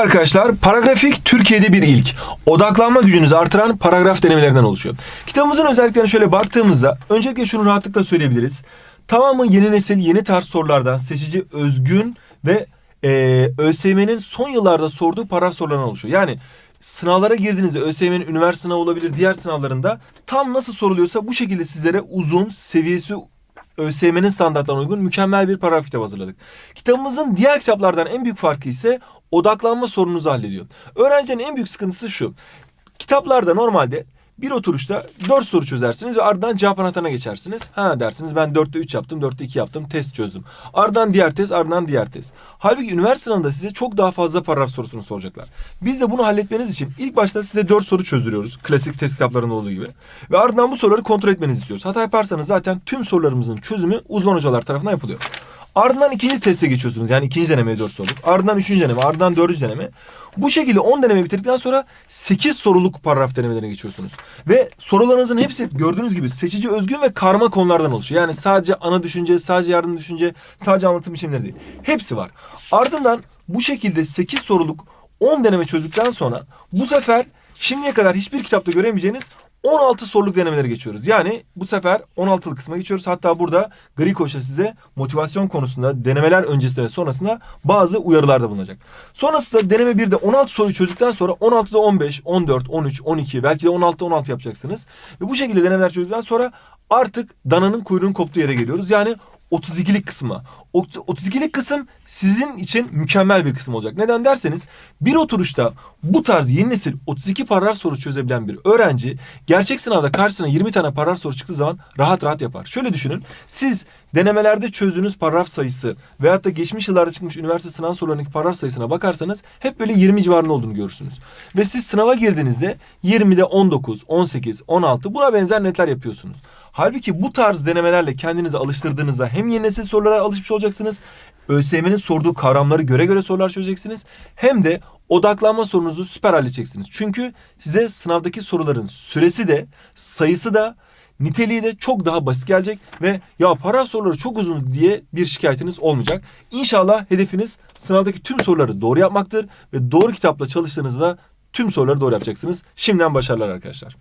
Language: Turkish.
arkadaşlar. Paragrafik Türkiye'de bir ilk. Odaklanma gücünüzü artıran paragraf denemelerinden oluşuyor. Kitabımızın özelliklerine şöyle baktığımızda öncelikle şunu rahatlıkla söyleyebiliriz. Tamamı yeni nesil, yeni tarz sorulardan seçici, özgün ve e, ÖSYM'nin son yıllarda sorduğu paragraf sorularından oluşuyor. Yani sınavlara girdiğinizde ÖSYM'nin üniversite sınavı olabilir diğer sınavlarında tam nasıl soruluyorsa bu şekilde sizlere uzun, seviyesi ÖSYM'nin standartlarına uygun mükemmel bir paragraf kitabı hazırladık. Kitabımızın diğer kitaplardan en büyük farkı ise odaklanma sorununuzu hallediyor. Öğrencinin en büyük sıkıntısı şu. Kitaplarda normalde bir oturuşta 4 soru çözersiniz ve ardından cevap anahtarına geçersiniz. Ha dersiniz ben 4'te 3 yaptım, 4'te 2 yaptım, test çözdüm. Ardından diğer test, ardından diğer test. Halbuki üniversite sınavında size çok daha fazla paragraf sorusunu soracaklar. Biz de bunu halletmeniz için ilk başta size 4 soru çözdürüyoruz. Klasik test kitaplarında olduğu gibi. Ve ardından bu soruları kontrol etmenizi istiyoruz. Hata yaparsanız zaten tüm sorularımızın çözümü uzman hocalar tarafından yapılıyor. Ardından ikinci teste geçiyorsunuz. Yani ikinci denemeye 4 soruluk. Ardından üçüncü deneme, ardından dördüncü deneme. Bu şekilde 10 deneme bitirdikten sonra 8 soruluk paragraf denemelerine geçiyorsunuz. Ve sorularınızın hepsi gördüğünüz gibi seçici, özgün ve karma konulardan oluşuyor. Yani sadece ana düşünce, sadece yardım düşünce, sadece anlatım biçimleri değil. Hepsi var. Ardından bu şekilde 8 soruluk 10 deneme çözdükten sonra bu sefer şimdiye kadar hiçbir kitapta göremeyeceğiniz 16 soruluk denemeleri geçiyoruz. Yani bu sefer 16'lık kısma geçiyoruz. Hatta burada Gri Koç'ta size motivasyon konusunda denemeler öncesinde ve sonrasında bazı uyarılarda bulunacak. Sonrasında deneme 1'de 16 soruyu çözdükten sonra 16'da 15, 14, 13, 12 belki de 16'da 16 yapacaksınız. Ve bu şekilde denemeler çözdükten sonra artık dananın kuyruğunun koptuğu yere geliyoruz. Yani 32'lik kısma. O 32'lik kısım sizin için mükemmel bir kısım olacak. Neden derseniz bir oturuşta bu tarz yeni nesil 32 paragraf soru çözebilen bir öğrenci gerçek sınavda karşısına 20 tane paragraf soru çıktığı zaman rahat rahat yapar. Şöyle düşünün. Siz denemelerde çözdüğünüz paragraf sayısı veyahut da geçmiş yıllarda çıkmış üniversite sınav sorularındaki paragraf sayısına bakarsanız hep böyle 20 civarında olduğunu görürsünüz. Ve siz sınava girdiğinizde 20'de 19, 18, 16 buna benzer netler yapıyorsunuz. Halbuki bu tarz denemelerle kendinizi alıştırdığınızda hem yeni nesil sorulara alışmış olacaksınız. ÖSYM'nin sorduğu kavramları göre göre sorular çözeceksiniz. Hem de odaklanma sorunuzu süper halledeceksiniz. Çünkü size sınavdaki soruların süresi de sayısı da niteliği de çok daha basit gelecek ve ya para soruları çok uzun diye bir şikayetiniz olmayacak. İnşallah hedefiniz sınavdaki tüm soruları doğru yapmaktır ve doğru kitapla çalıştığınızda tüm soruları doğru yapacaksınız. Şimdiden başarılar arkadaşlar.